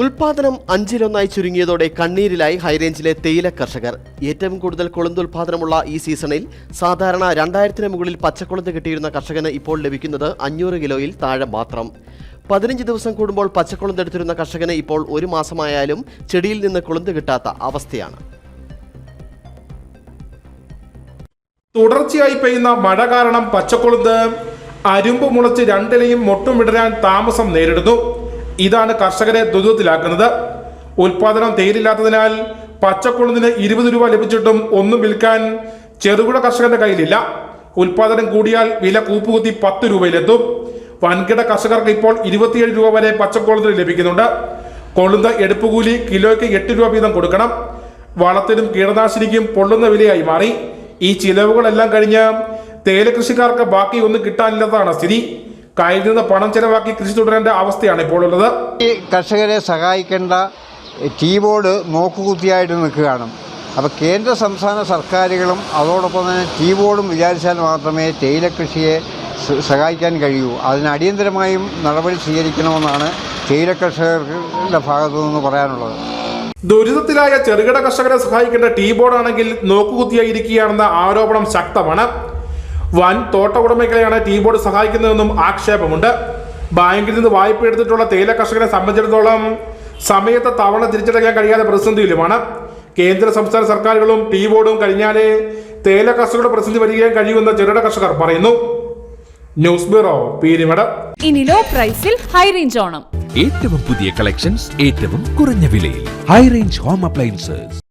ഉൽപാദനം അഞ്ചിലൊന്നായി ചുരുങ്ങിയതോടെ കണ്ണീരിലായി ഹൈറേഞ്ചിലെ തേയില കർഷകർ. ഏറ്റവും കൂടുതൽ കൊളുന്ത് ഉൽപാദനമുള്ള ഈ സീസണിൽ സാധാരണ രണ്ടായിരത്തിന് മുകളിൽ പച്ചക്കൊളുന്ത് കിട്ടിയിരുന്ന കർഷകന് ഇപ്പോൾ ലഭിക്കുന്നത് അഞ്ഞൂറ് കിലോയിൽ താഴെ മാത്രം. പതിനഞ്ച് ദിവസം കൂടുമ്പോൾ പച്ചക്കൊളുന്ത് എടുത്തിരുന്ന കർഷകന് ഇപ്പോൾ ഒരു മാസമായാലും ചെടിയിൽ നിന്ന് കൊളുന്ത് കിട്ടാത്ത അവസ്ഥയാണ്. തുടർച്ചയായി പെയ്യുന്ന മഴ കാരണം പച്ചക്കൊളുന്ത് അരുമ്പ് മുളച്ച് രണ്ടിലയും മൊട്ടും വിടരാൻ താമസം നേരിടുന്നു. ഇതാണ് കർഷകരെ ദുരിതത്തിലാക്കുന്നത്. ഉൽപാദനം തേയിലില്ലാത്തതിനാൽ പച്ചക്കുളത്തിന് ഇരുപത് രൂപ ലഭിച്ചിട്ടും ഒന്നും വിൽക്കാൻ ചെറുകിട കർഷകന്റെ കയ്യിലില്ല. ഉൽപാദനം കൂടിയാൽ വില കൂപ്പുകുത്തി പത്ത് രൂപയിലെത്തും. വൻകിട കർഷകർക്ക് ഇപ്പോൾ ഇരുപത്തിയേഴ് രൂപ വരെ പച്ചക്കൊളുന്തിന് ലഭിക്കുന്നുണ്ട്. കൊളുന്ത എടുപ്പുകൂലി കിലോയ്ക്ക് എട്ട് രൂപ വീതം കൊടുക്കണം. വളത്തിനും കീടനാശിനിക്കും പൊള്ളുന്ന വിലയായി മാറി. ഈ ചിലവുകളെല്ലാം കഴിഞ്ഞ് തേയില കൃഷിക്കാർക്ക് ബാക്കി ഒന്നും കിട്ടാനില്ലാത്തതാണ് സ്ഥിതി. കയ്യിൽ നിന്ന് പണം ചെലവാക്കി കൃഷി തുടരേണ്ട അവസ്ഥയാണ് ഇപ്പോൾ ഉള്ളത്. ഈ കർഷകരെ സഹായിക്കേണ്ട ടീ ബോർഡ് നോക്കുകുത്തിയായിട്ട് നിൽക്കുകയാണ്. അപ്പോൾ കേന്ദ്ര സംസ്ഥാന സർക്കാരുകളും അതോടൊപ്പം തന്നെ ടീ ബോർഡും വിചാരിച്ചാൽ മാത്രമേ തേയില കൃഷിയെ സഹായിക്കാൻ കഴിയൂ. അതിന് അടിയന്തരമായും നടപടി സ്വീകരിക്കണമെന്നാണ് തേയില കർഷകരുടെ ഭാഗത്തു നിന്ന് പറയാനുള്ളത്. ദുരിതത്തിലായ ചെറുകിട കർഷകരെ സഹായിക്കേണ്ട ടീ ബോർഡാണെങ്കിൽ നോക്കുകുത്തിയായിരിക്കുകയാണെന്ന ആരോപണം ശക്തമാണ്. വൻ തോട്ട ഉടമകളെയാണ് ടീ ബോർഡ് സഹായിക്കുന്നതെന്നും ആക്ഷേപമുണ്ട്. ബാങ്കിൽ നിന്ന് വായ്പ എടുത്തിട്ടുള്ള തേയില കർഷകരെ സംബന്ധിച്ചിടത്തോളം സമയത്ത് തവണ തിരിച്ചടയ്ക്കാൻ കഴിയാതെ പ്രതിസന്ധിയിലുമാണ്. കേന്ദ്ര സംസ്ഥാന സർക്കാരുകളും ടീ ബോർഡും കഴിഞ്ഞാലേ തേയില കർഷകരുടെ പ്രതിസന്ധി വരികയും കഴിയുമെന്ന് ചെറുകിട കർഷകർ പറയുന്നു. News bureau Peermade. ഇനി ലോ പ്രൈസിൽ ഹൈ റേഞ്ച് ഓണം. ഏറ്റവും പുതിയ കളക്ഷൻസ് ഏറ്റവും കുറഞ്ഞ വിലയിൽ. High range home appliances